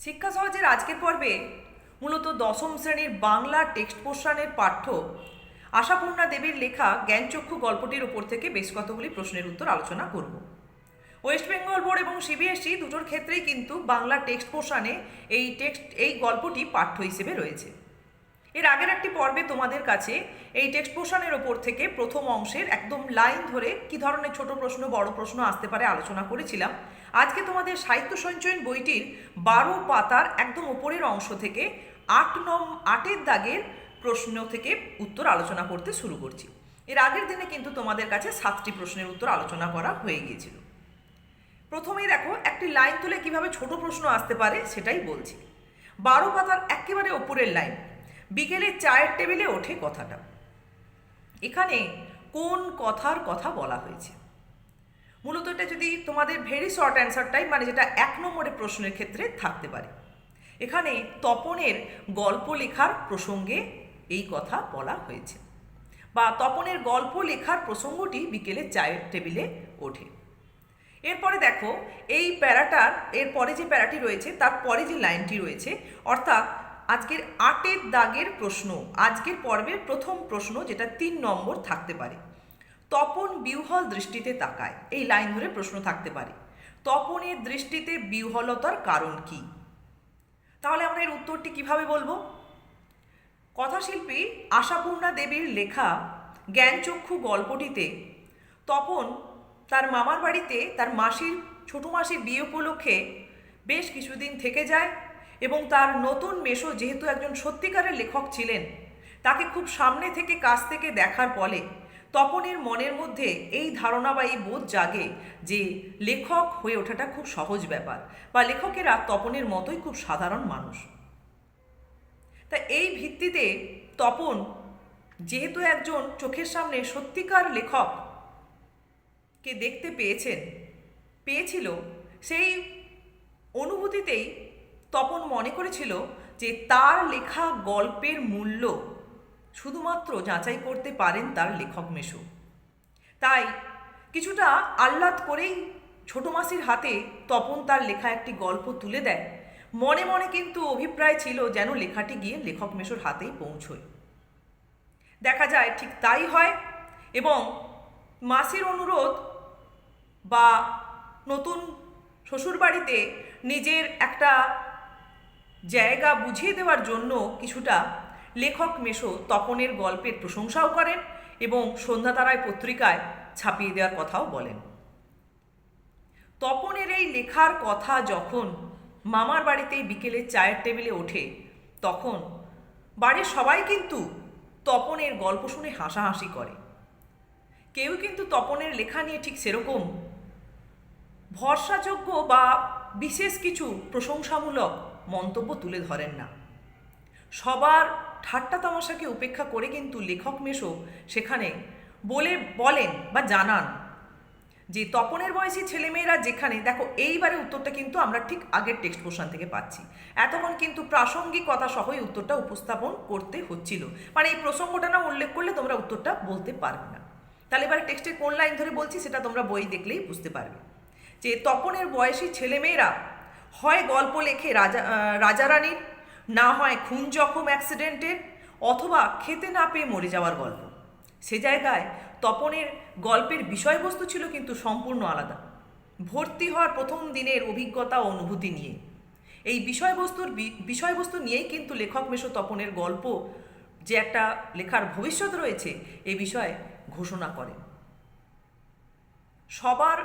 শিক্ষা সহজের আজকের পর্বে মূলত দশম শ্রেণির বাংলা টেক্সট পোর্শনের পাঠ্য আশাপূর্ণা দেবীর লেখা জ্ঞানচক্ষু গল্পটির উপর থেকে বেশ কতগুলি প্রশ্নের উত্তর আলোচনা করব। ওয়েস্ট বেঙ্গল বোর্ড এবং সিবিএসই দুটোর ক্ষেত্রেই কিন্তু বাংলা টেক্সট পোর্শনে এই টেক্সট, এই গল্পটি পাঠ্য হিসেবে রয়েছে। এর আগের একটি পর্বে তোমাদের কাছে এই টেক্সট পোর্শনের ওপর থেকে প্রথম অংশের একদম লাইন ধরে কি ধরনের ছোট প্রশ্ন, বড় প্রশ্ন আসতে পারে আলোচনা করেছিলাম। আজকে তোমাদের সাহিত্য সঞ্চয়ন বইটির বারো পাতার একদম উপরের অংশ থেকে আট নম, আটের দাগের প্রশ্ন থেকে উত্তর আলোচনা করতে শুরু করছি। এর আগের দিনে কিন্তু তোমাদের কাছে সাতটি প্রশ্নের উত্তর আলোচনা করা হয়ে গিয়েছিল। প্রথমেই দেখো, একটি লাইন তুলে কীভাবে ছোট প্রশ্ন আসতে পারে সেটাই বলছি। বারো পাতার একেবারে ওপরের লাইন, বিকেলে চায়ের টেবিলে ওঠে কথাটা। এখানে কোন কথার কথা বলা হয়েছে? মূলত এটা যদি তোমাদের ভেরি শর্ট অ্যান্সারটাই মানে যেটা এক নম্বরের প্রশ্নের ক্ষেত্রে থাকতে পারে। এখানে তপনের গল্প লেখার প্রসঙ্গে এই কথা বলা হয়েছে। বা তপনের গল্প লেখার প্রসঙ্গটি বিকেলে চায়ের টেবিলে ওঠে। এরপরে দেখো, এই প্যারাটার এর পরে যে প্যারাটি রয়েছে, তার পরে যে লাইনটি রয়েছে, অর্থাৎ আজকের আটের দাগের প্রশ্ন, আজকের পর্বের প্রথম প্রশ্ন, যেটা তিন নম্বর থাকতে পারে। তপন বিহ্বল দৃষ্টিতে তাকায়। এই লাইন ধরে প্রশ্ন থাকতে পারে, তপনের দৃষ্টিতে বিহ্বলতার কারণ কি? তাহলে আমরা এর উত্তরটি কীভাবে বলব? কথাশিল্পী আশাপূর্ণা দেবীর লেখা জ্ঞানচক্ষু গল্পটিতে তপন তার মামার বাড়িতে তার মাসির, ছোটো মাসির বিয়ে উপলক্ষে বেশ কিছুদিন থেকে যায় এবং তার নতুন মেশো যেহেতু একজন সত্যিকারের লেখক ছিলেন, তাকে খুব সামনে থেকে কাছ থেকে দেখার ফলে তপনের মনের মধ্যে এই ধারণা বা এই বোধ জাগে যে লেখক হয়ে ওঠাটা খুব সহজ ব্যাপার বা লেখকেরা তপনের মতোই খুব সাধারণ মানুষ। তা এই ভিত্তিতে তপন যেহেতু একজন চোখের সামনে সত্যিকার লেখক কে দেখতে পেয়েছেন, পেয়েছিল, সেই অনুভূতিতেই তপন মনে করেছিল যে তার লেখা গল্পের মূল্য শুধুমাত্র যাচাই করতে পারেন তার লেখক মেশো তাই কিছুটা আহ্লাদ করেই ছোট মাসির হাতে তপন তার লেখা একটি গল্প তুলে দেয়। মনে মনে কিন্তু অভিপ্রায় ছিল যেন লেখাটি গিয়ে লেখক মেশোর হাতেই পৌঁছয়। দেখা যায় ঠিক তাই হয় এবং মাসির অনুরোধ বা নতুন শ্বশুরবাড়িতে নিজের একটা জায়গা বুঝিয়ে দেওয়ার জন্য কিছুটা লেখক মেশো তপনের গল্পের প্রশংসাও করেন এবং সন্ধ্যাতারায় পত্রিকায় ছাপিয়ে দেওয়ার কথাও বলেন। তপনের এই লেখার কথা যখন মামার বাড়িতে বিকেলে চায়ের টেবিলে ওঠে, তখন বাড়ির সবাই কিন্তু তপনের গল্প শুনে হাসাহাসি করে। কেউ কিন্তু তপনের লেখা নিয়ে ঠিক সেরকম ভরসাযোগ্য বা বিশেষ কিছু প্রশংসামূলক মন্তব্য তুলে ধরেন না। সবার ঠাট্টা তামাশাকে উপেক্ষা করে কিন্তু লেখক মেশো সেখানে বলে বলেন বা জানান যে তপনের বয়সী ছেলেমেয়েরা যেখানে দেখো এইবারে উত্তরটা কিন্তু আমরা ঠিক আগের টেক্সট পোর্শন থেকে পাচ্ছি। এতক্ষণ কিন্তু প্রাসঙ্গিকতা সহই উত্তরটা উপস্থাপন করতে হচ্ছিল। মানে এই প্রসঙ্গটা না উল্লেখ করলে তোমরা উত্তরটা বলতে পারবে না। তাহলে এবারে টেক্সটের কোন লাইন ধরে বলছি সেটা তোমরা বই দেখলেই বুঝতে পারবে। যে তপনের বয়সী ছেলেমেয়েরা হয় গল্প লেখে রাজা আহ, রাজারানীর না হয় খুন জখম অ্যাক্সিডেন্টের অথবা খেতে না পেয়ে মরে যাওয়ার গল্প। সে জায়গায় তপনের গল্পের বিষয়বস্তু ছিল কিন্তু সম্পূর্ণ আলাদা। ভর্তি হওয়ার প্রথম দিনের অভিজ্ঞতা ও অনুভূতি নিয়ে। এই বিষয়বস্তুর বিষয়বস্তু নিয়েই কিন্তু লেখক মেশো তপনের গল্প যে একটা লেখার ভবিষ্যৎ রয়েছে এ বিষয়ে ঘোষণা করেন সবার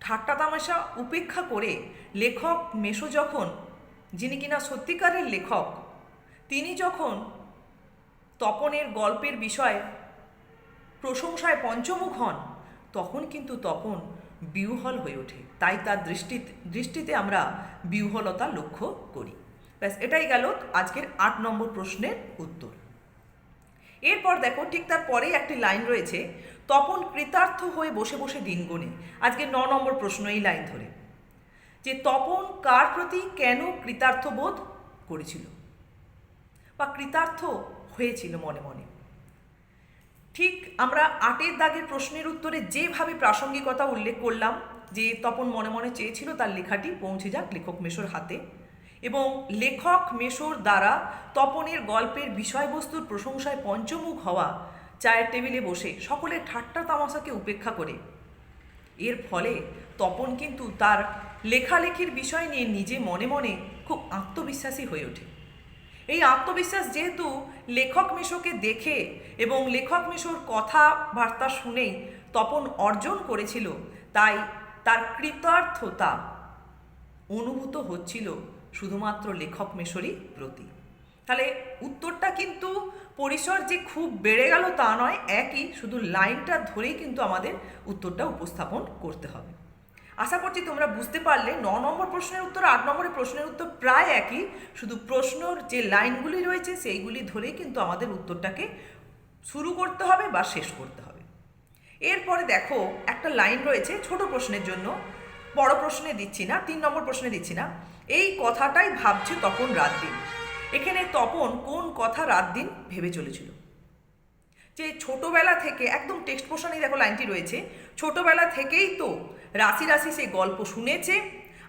ঠাট্টা তামাশা উপেক্ষা করে লেখক মেশো যখন যিনি কিনা সত্যিকারের লেখক, তিনি যখন তপনের গল্পের বিষয়ে প্রশংসায় পঞ্চমুখ হন, তখন কিন্তু তপন বিহ্বল হয়ে ওঠে। তাই তার দৃষ্টি, দৃষ্টিতে আমরা বিহ্বলতা লক্ষ্য করি। ব্যাস, এটাই গেল আজকের আট নম্বর প্রশ্নের উত্তর। এরপর দেখো, ঠিক তার পরেই একটি লাইন রয়েছে, তপন কৃতার্থ হয়ে বসে বসে দিন আজকে ন নম্বর প্রশ্ন, এই লাইন ধরে। যে তপন কার প্রতি কেন কৃতার্থ বোধ করেছিল? বা কৃতার্থ হয়েছিল মনে মনে? ঠিক আমরা আটের দাগের প্রশ্নের উত্তরে যেভাবে প্রাসঙ্গিকতা উল্লেখ করলাম, যে তপন মনে মনে চেয়েছিল তার লেখাটি পৌঁছে যাক লেখক মেশোর হাতে এবং লেখক মেশোর দ্বারা তপনের গল্পের বিষয়বস্তুর প্রশংসায় পঞ্চমুখ হওয়া চায়ের টেবিলে বসে সকলের ঠাট্টা তামাশাকে উপেক্ষা করে। এর ফলে তপন কিন্তু তার লেখালেখির বিষয় নিয়ে নিজে মনে মনে খুব আত্মবিশ্বাসী হয়ে ওঠে। এই আত্মবিশ্বাস যেহেতু লেখক মেশোকে দেখে এবং লেখক মেশোর কথাবার্তা শুনেই তপন অর্জন করেছিল, তাই তার কৃতার্থতা অনুভূত হচ্ছিল শুধুমাত্র লেখক মেশরই প্রতি। তাহলে উত্তরটা কিন্তু পরিসর যে খুব বেড়ে গেল তা নয়, একই, শুধু লাইনটা ধরেই কিন্তু আমাদের উত্তরটা উপস্থাপন করতে হবে। আশা করছি তোমরা বুঝতে পারলে, ন নম্বর প্রশ্নের উত্তর, আট নম্বরের প্রশ্নের উত্তর প্রায় একই। শুধু প্রশ্নর যে লাইনগুলি রয়েছে, সেইগুলি ধরেই কিন্তু আমাদের উত্তরটাকে শুরু করতে হবে বা শেষ করতে হবে। এরপরে দেখো, একটা লাইন রয়েছে ছোট প্রশ্নের জন্য। বড় প্রশ্নে দিচ্ছি না, তিন নম্বর প্রশ্নে দিচ্ছি না। এই কথাটাই ভাবছে তখন রাত দিন। এখানে তপন কোন কথা রাত দিন ভেবে চলেছিল? যে ছোটোবেলা থেকে একদম টেক্সট পোর্শনেই দেখো লাইনটি রয়েছে, ছোটোবেলা থেকেই তো রাশি রাশি সেই গল্প শুনেছে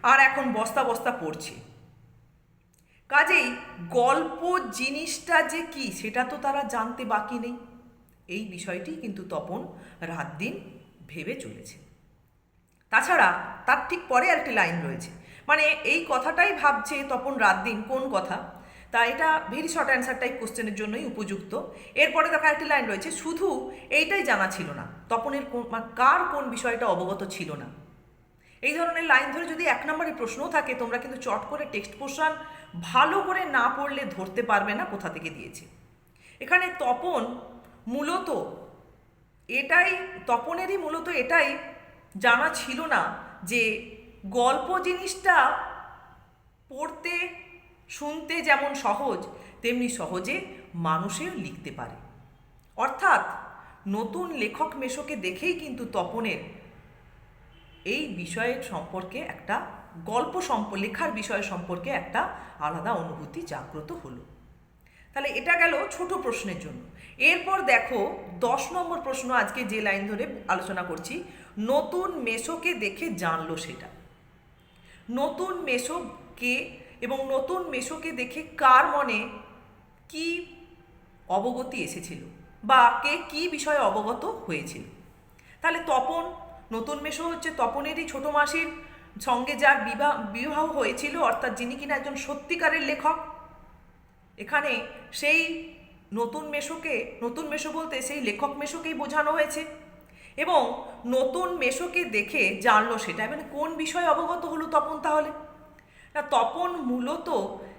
আর এখন বস্তা বস্তা পড়ছে। কাজেই গল্প জিনিসটা যে কি সেটা তো তারা জানতে বাকি নেই। এই বিষয়টি কিন্তু তপন রাত দিন ভেবে চলেছে। তাছাড়া তার ঠিক পরে আরেকটি লাইন রয়েছে মানে এই কথাটাই ভাবছে তপন রাত দিন কোন কথা? তা এটা ভেরি শর্ট অ্যান্সার টাইপ কোশ্চেনের জন্যই উপযুক্ত। এরপরে দেখো একটি লাইন রয়েছে, শুধু এইটাই জানা ছিল না, তপনের কোন কার কোন বিষয়টা অবগত ছিল না? এই ধরনের লাইন ধরে যদি এক নম্বরে প্রশ্নও থাকে, তোমরা কিন্তু চট করে টেক্সট পোর্শন ভালো করে না পড়লে ধরতে পারবে না কোথা থেকে দিয়েছে। এখানে তপন মূলত এটাই, তপনেরই মূলত এটাই জানা ছিল না যে গল্প জিনিসটা পড়তে শুনতে যেমন সহজ, তেমনি সহজে মানুষেও লিখতে পারে। অর্থাৎ নতুন লেখক মেশোকে দেখেই কিন্তু তপনের এই বিষয়ের সম্পর্কে একটা গল্প সম্প, লেখার বিষয় সম্পর্কে একটা আলাদা অনুভূতি জাগ্রত হলো। তাহলে এটা গেল ছোট প্রশ্নের জন্য। এরপর দেখো দশ নম্বর প্রশ্ন আজকে যে লাইন ধরে আলোচনা করছি, নতুন মেশোকে দেখে জানলো সেটা। নতুন মেশোকে এবং নতুন মেশোকে দেখে কার মনে কি অবগতি এসেছিল বা কে কি বিষয়ে অবগত হয়েছিল? তাহলে তপন, নতুন মেশো হচ্ছে তপনেরই ছোট মাসির সঙ্গে যার বিবাহ বিবাহ হয়েছিল, অর্থাৎ যিনি কিনা একজন সত্যিকারের লেখক। এখানে সেই নতুন মেশোকে, নতুন মেশো বলতে সেই লেখক মেশোকেই বোঝানো হয়েছে এবং নতুন মেশোকে দেখে জানলো সেটা। মানে কোন বিষয়ে অবগত হলো তপন তাহলে? তপন মূলত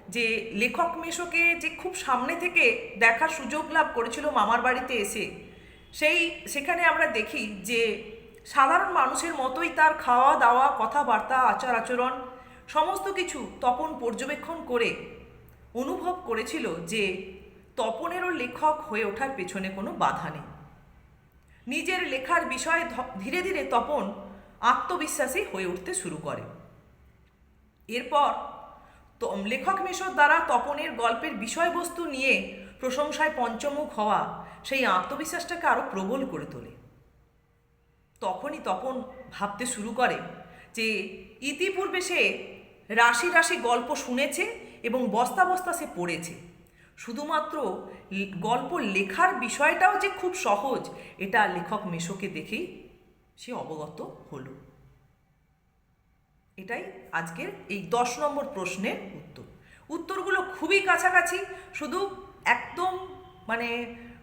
যে লেখক মেশোকে যে খুব সামনে থেকে দেখার সুযোগ লাভ করেছিল মামার বাড়িতে এসে, সেই সেখানে আমরা দেখি যে সাধারণ মানুষের মতোই তার খাওয়া দাওয়া, কথাবার্তা, আচার আচরণ সমস্ত কিছু তপন পর্যবেক্ষণ করে অনুভব করেছিল যে তপনেরও লেখক হয়ে ওঠার পেছনে কোনো বাধা নেই। নিজের লেখার বিষয়ে ধীরে ধীরে তপন আত্মবিশ্বাসী হয়ে উঠতে শুরু করে। এরপর লেখক মেশোর দ্বারা তপনের গল্পের বিষয়বস্তু নিয়ে প্রশংসায় পঞ্চমুখ হওয়া সেই আত্মবিশ্বাসটাকে আরও প্রবল করে তোলে। তখনই তপন ভাবতে শুরু করে যে ইতিপূর্বে সে রাশি রাশি গল্প শুনেছে এবং বস্তা বস্তা সে পড়েছে। শুধুমাত্র গল্প লেখার বিষয়টাও যে খুব সহজ, এটা লেখক মেশোকে দেখেই সে অবগত হলো। এটাই আজকের এই দশ নম্বর প্রশ্নের উত্তর। উত্তরগুলো খুবই কাছাকাছি, শুধু একদম মানে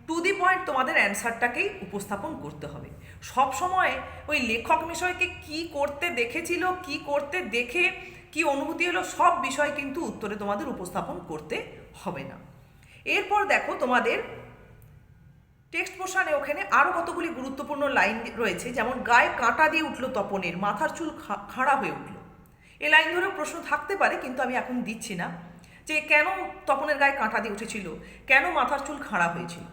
টু দি পয়েন্ট তোমাদের অ্যান্সারটাকেই উপস্থাপন করতে হবে। সব সময় ওই লেখক বিষয়কে কি করতে দেখেছিল, কি করতে দেখে, কি অনুভূতি হলো, সব বিষয় কিন্তু উত্তরে তোমাদের উপস্থাপন করতে হবে না। এরপর দেখো তোমাদের টেক্সট পোর্শনে ওখানে আরও কতগুলি গুরুত্বপূর্ণ লাইন রয়েছে, যেমন গায়ে কাঁটা দিয়ে উঠল তপনের, মাথার চুল খাড়া হয়ে উঠল। এই লাইন ধরেও প্রশ্ন থাকতে পারে, কিন্তু আমি এখন দিচ্ছি না। যে কেন তপনের গায়ে কাঁটা দিয়ে উঠেছিল? কেন মাথার চুল খাড়া হয়েছিল?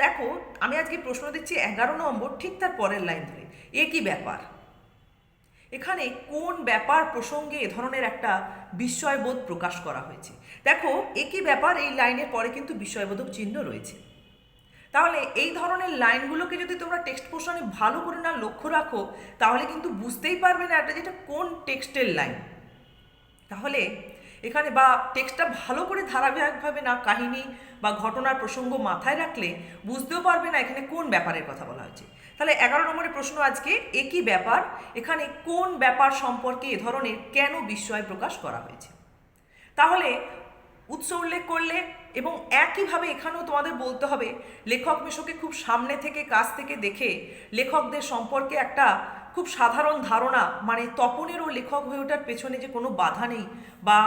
দেখো, আমি আজকে প্রশ্ন দিচ্ছি এগারো নম্বর, ঠিক তার পরের লাইন ধরে। এ কি ব্যাপার? এখানে কোন ব্যাপার প্রসঙ্গে এ ধরনের একটা বিস্ময়বোধ প্রকাশ করা হয়েছে? দেখো একই ব্যাপার? এই লাইনের পরে কিন্তু বিস্ময়বোধক চিহ্ন রয়েছে। তাহলে এই ধরনের লাইনগুলোকে যদি তোমরা টেক্সট পোর্শনে ভালো করে না লক্ষ্য রাখো, তাহলে কিন্তু বুঝতেই পারবে না এটা যেটা কোন টেক্সটের লাইন। তাহলে এখানে বা টেক্সটটা ভালো করে ধারাবাহিকভাবে না কাহিনী বা ঘটনার প্রসঙ্গ মাথায় রাখলে বুঝতেও পারবে না এখানে কোন ব্যাপারের কথা বলা হয়েছে। তাহলে এগারো নম্বরের প্রশ্ন আজকে, একই ব্যাপার, এখানে কোন ব্যাপার সম্পর্কে এ ধরনের কেন বিস্ময় প্রকাশ করা হয়েছে? তাহলে উৎস উল্লেখ করলে এবং একইভাবে এখানেও তোমাদের বলতে হবে, লেখক মেশোকে খুব সামনে থেকে, কাছ থেকে দেখে লেখকদের সম্পর্কে একটা খুব সাধারণ ধারণা মানে তপনেরও লেখক হয়ে ওঠার পেছনে যে কোনো বাধা নেই বা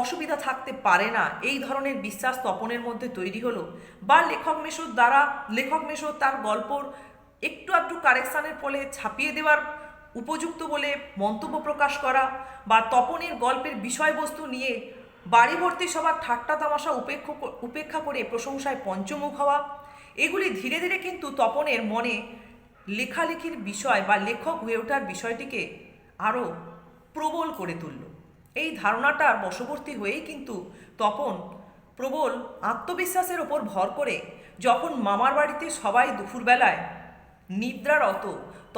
অসুবিধা থাকতে পারে না, এই ধরনের বিশ্বাস তপনের মধ্যে তৈরি হলো। বা লেখক মেশোর দ্বারা, লেখক মেশো তার গল্পর একটু আধটু কারেকশানের ফলে ছাপিয়ে দেওয়ার উপযুক্ত বলে মন্তব্য প্রকাশ করা বা তপনের গল্পের বিষয়বস্তু নিয়ে বাড়ি ভর্তি সবার ঠাট্টা তামাশা উপেক্ষ উপেক্ষা করে প্রশংসায় পঞ্চমুখ হওয়া। এগুলি ধীরে ধীরে কিন্তু তপনের মনে লেখালেখির বিষয় বা লেখক হয়ে ওঠার বিষয়টিকে আরও প্রবল করে তুলল। এই ধারণাটার বশবর্তী হয়েই কিন্তু তপন প্রবল আত্মবিশ্বাসের ওপর ভর করে যখন মামার বাড়িতে সবাই দুপুরবেলায় নিদ্রারত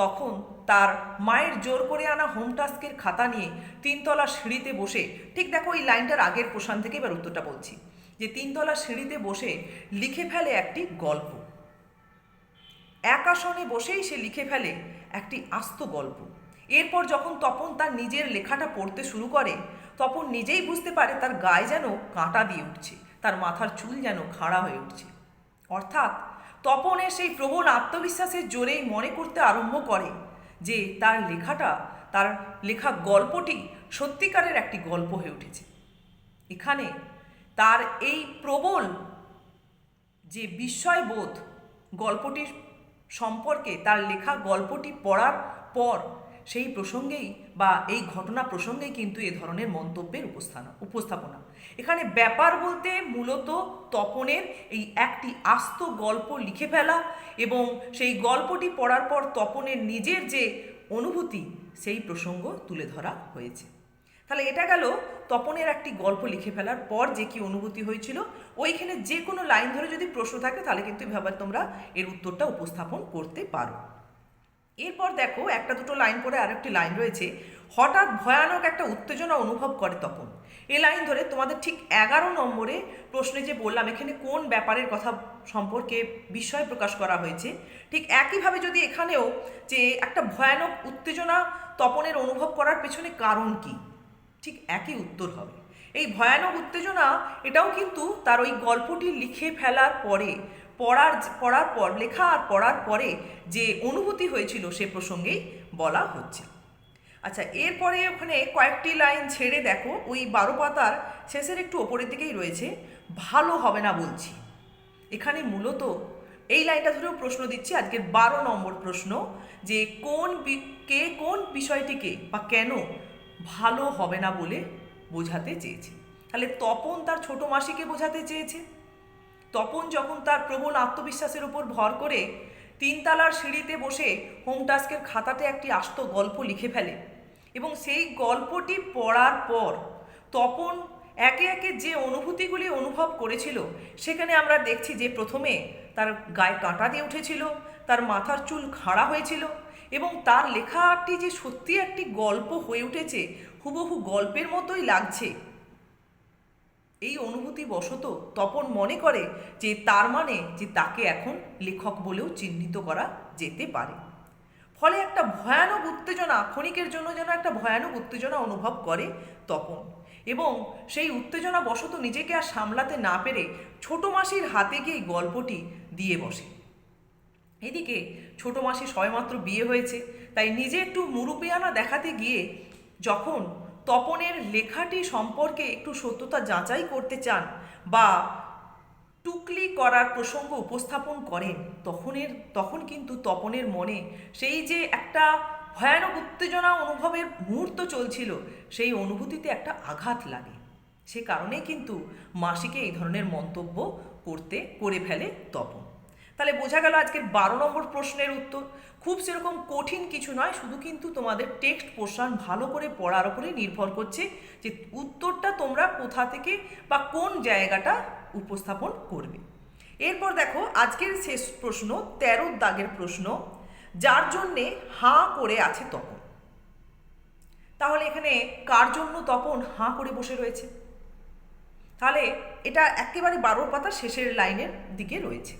তখন তার মায়ের জোর করে আনা হোম টাস্কের খাতা নিয়ে তিনতলা সিঁড়িতে বসে, ঠিক দেখো এই লাইনটার আগের প্রশ্ন থেকে এবার উত্তরটা বলছি, যে তিনতলা সিঁড়িতে বসে লিখে ফেলে একটি গল্প। এক আসনে বসেই সে লিখে ফেলে একটি আস্ত গল্প। এরপর যখন তপন তার নিজের লেখাটা পড়তে শুরু করে, তপন নিজেই বুঝতে পারে তার গায়ে যেন কাঁটা দিয়ে উঠছে, তার মাথার চুল যেন খাড়া হয়ে উঠছে। অর্থাৎ তপনের সেই প্রবল আত্মবিশ্বাসের জোরেই মনে করতে আরম্ভ করে যে তার লেখাটা, তার লেখা গল্পটি সত্যিকারের একটি গল্প হয়ে উঠেছে। এখানে তার এই প্রবল যে বিস্ময়বোধ গল্পটির সম্পর্কে তার লেখা গল্পটি পড়ার পর সেই প্রসঙ্গেই বা এই ঘটনা প্রসঙ্গেই কিন্তু এ ধরনের মন্তব্যের উপস্থানা, উপস্থাপনা। এখানে ব্যাপার বলতে মূলত তপনের এই একটি আস্ত গল্প লিখে ফেলা এবং সেই গল্পটি পড়ার পর তপনের নিজের যে অনুভূতি, সেই প্রসঙ্গ তুলে ধরা হয়েছে। তাহলে এটা গেল তপনের একটি গল্প লিখে ফেলার পর যে কি অনুভূতি হয়েছিল। ওইখানে যে কোনো লাইন ধরে যদি প্রশ্ন থাকে তাহলে কিন্তু এভাবে তোমরা এর উত্তরটা উপস্থাপন করতে পারো। এরপর দেখো একটা দুটো লাইন পরে আরেকটি লাইন রয়েছে। হঠাৎ ভয়ানক একটা উত্তেজনা অনুভব করে তখন এ লাইন ধরে তোমাদের ঠিক এগারো নম্বরে প্রশ্নে যে বললাম, এখানে কোন ব্যাপারের কথা সম্পর্কে বিষয় প্রকাশ করা হয়েছে? ঠিক একইভাবে যদি এখানেও যে একটা ভয়ানক উত্তেজনা তপনের অনুভব করার পেছনে কারণ কি? ঠিক একই উত্তর হবে। এই ভয়ানক উত্তেজনা, এটাও কিন্তু তার ওই গল্পটি লিখে ফেলার পরে পড়ার পড়ার পর, লেখা আর পড়ার পরে যে অনুভূতি হয়েছিল সে প্রসঙ্গেই বলা হচ্ছে। আচ্ছা এরপরে ওখানে কয়েকটি লাইন ছেড়ে দেখো, ওই বারো পাতার শেষের একটু ওপরের দিকেই রয়েছে, ভালো হবে না বলছি। এখানে মূলত এই লাইনটা ধরেও প্রশ্ন দিচ্ছি, আজকের বারো নম্বর প্রশ্ন, যে কোন কে কোন বিষয়টিকে বা কেন ভালো হবে না বলে বোঝাতে চেয়েছে। তাহলে তপন তার ছোট মাসিকে বোঝাতে চেয়েছে। তপন যখন তার প্রবল আত্মবিশ্বাসের উপর ভর করে, তিনতলার সিঁড়িতে বসে হোম টাস্কের খাতাতে একটি আস্ত গল্প লিখে ফেলে এবং সেই গল্পটি পড়ার পর তপন একে একে যে অনুভূতিগুলি অনুভব করেছিল, সেখানে আমরা দেখছি যে প্রথমে তার গায়ে কাঁটা দিয়ে উঠেছিল, তার মাথার চুল খাড়া হয়েছিল এবং তার লেখাটি যে সত্যি একটি গল্প হয়ে উঠেছে, হুবহু গল্পের মতোই লাগছে। এই অনুভূতি বশত তপন মনে করে যে তার মানে যে তাকে এখন লেখক বলেও চিহ্নিত করা যেতে পারে। ফলে একটা ভয়ানক উত্তেজনা ক্ষণিকের জন্য যেন একটা ভয়ানক উত্তেজনা অনুভব করে তপন। এবং সেই উত্তেজনা বশত নিজেকে আর সামলাতে না পেরে ছোট মাসির হাতে গিয়ে গল্পটি দিয়ে বসে। এদিকে ছোট মাসি সবেমাত্র বিয়ে হয়েছে, তাই নিজে একটু মুরুপিয়ানা দেখাতে গিয়ে যখন তপনের লেখাটি সম্পর্কে একটু সত্যতা যাচাই করতে চান বা টুকলি করার প্রসঙ্গ উপস্থাপন করেন, তখনের তখন কিন্তু তপনের মনে সেই যে একটা ভয়ানক উত্তেজনা অনুভবের মুহূর্ত চলছিল, সেই অনুভূতিতে একটা আঘাত লাগে। সে কারণে কিন্তু মাসিকে এই ধরনের মন্তব্য করতে করে ফেলে তপন। তাহলে বোঝা গেল আজকের বারো নম্বর প্রশ্নের উত্তর। খুব সেরকম কঠিন কিছু নয়, শুধু কিন্তু তোমাদের টেক্সট পোর্শন ভালো করে পড়ার উপরে নির্ভর করছে যে উত্তরটা তোমরা কোথা থেকে বা কোন জায়গাটা উপস্থাপন করবে। এরপর দেখো, আজকের শেষ প্রশ্ন, তেরো দাগের প্রশ্ন, যার জন্যে হাঁ করে আছে তপন। তাহলে এখানে কার জন্য তপন হাঁ করে বসে রয়েছে? তাহলে এটা একেবারে বারোর পাতা শেষের লাইনের দিকে রয়েছে।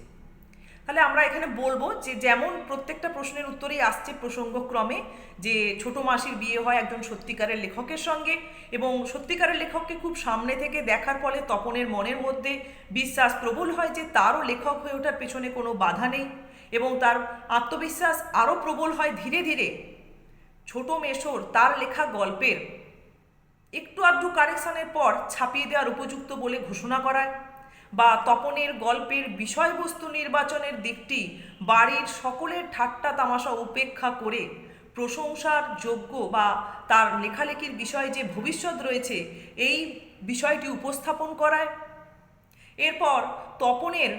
তাহলে আমরা এখানে বলব যে যেমন প্রত্যেকটা প্রশ্নের উত্তরেই আসছে প্রসঙ্গক্রমে, যে ছোট মাসির বিয়ে হয় একজন সত্যিকারের লেখকের সঙ্গে এবং সত্যিকারের লেখককে খুব সামনে থেকে দেখার ফলে তপনের মনের মধ্যে বিশ্বাস প্রবল হয় যে তারও লেখক হয়ে ওঠার পেছনে কোনো বাধা নেই এবং তার আত্মবিশ্বাস আরও প্রবল হয় ধীরে ধীরে। ছোট মেশোর তার লেখা গল্পের একটু আধটু কারেকশানের পর ছাপিয়ে দেওয়ার উপযুক্ত বলে ঘোষণা করায়। বা তপনের গল্পের বিষয়বস্তু নির্বাচনের দিকটি বাড়ির সকলের ঠাট্টা তামাশা উপেক্ষা করে, প্রশংসার যোগ্য বা তার লেখালেখির বিষয়ে যে ভবিষ্যৎ রয়েছে, এই বিষয়টি উপস্থাপন করায়। এরপর তপনের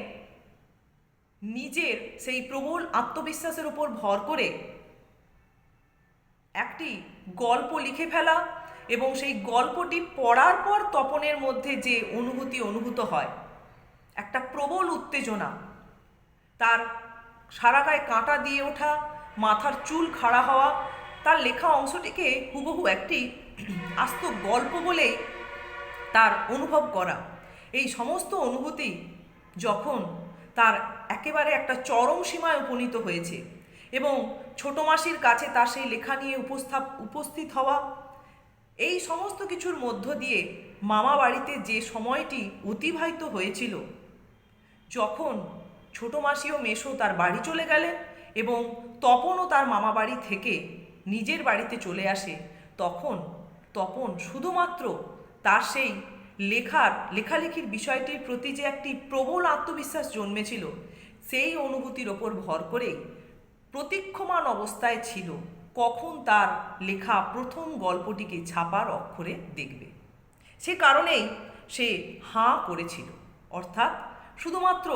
নিজের সেই প্রবল আত্মবিশ্বাসের উপর ভর করে একটি গল্প লিখে ফেলা এবং সেই গল্পটি পড়ার পর তপনের মধ্যে যে অনুভূতি অনুভূত হয় একটা প্রবল উত্তেজনা। তার সারা গায়ে কাঁটা দিয়ে ওঠা, মাথার চুল খাড়া হওয়া, তার লেখা অংশটিকে হুবহু একটি আস্ত গল্প বলে তার অনুভব করা। এই সমস্ত অনুভূতি যখন তার একেবারে একটা চরম সীমায় উপনীত হয়েছে এবং ছোট মাসির কাছে তার সেই লেখা নিয়ে উপস্থাপ উপস্থিত হওয়া, এই সমস্ত কিছুর মধ্য দিয়ে মামা বাড়িতে যে সময়টি অতিবাহিত হয়েছিল, যখন ছোট মাসি ও মেশো তার বাড়ি চলে গেলেন এবং তপনও তার মামা বাড়ি থেকে নিজের বাড়িতে চলে আসে, তখন তপন শুধুমাত্র তার সেই লেখার, লেখালেখির বিষয়টির প্রতি যে একটি প্রবল আত্মবিশ্বাস জন্মেছিল, সেই অনুভূতির ওপর ভর করেই প্রতীক্ষমান অবস্থায় ছিল কখন তার লেখা প্রথম গল্পটিকে ছাপার অক্ষরে দেখবে। সে কারণেই সে হাঁ করেছিল। অর্থাৎ শুধুমাত্র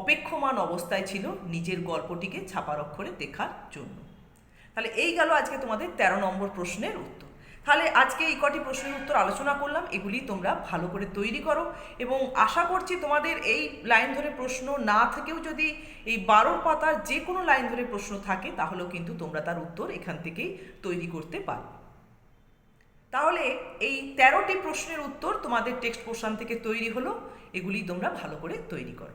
অপেক্ষমান অবস্থায় ছিল নিজের গল্পটিকে ছাপার অক্ষরে দেখার জন্য। তাহলে এই গেল আজকে তোমাদের ১৩ নম্বর প্রশ্নের উত্তর। তাহলে আজকে এই কটি প্রশ্নের উত্তর আলোচনা করলাম, এগুলি তোমরা ভালো করে তৈরি করো এবং আশা করছি তোমাদের এই লাইন ধরে প্রশ্ন না থেকেও যদি এই বারো পাতার যে কোনো লাইন ধরে প্রশ্ন থাকে, তাহলেও কিন্তু তোমরা তার উত্তর এখান থেকেই তৈরি করতে পারো তাহলে এই তেরোটি প্রশ্নের উত্তর তোমাদের টেক্সট পোর্শন থেকে তৈরি হলো। এগুলি তোমরা ভালো করে তৈরি করো।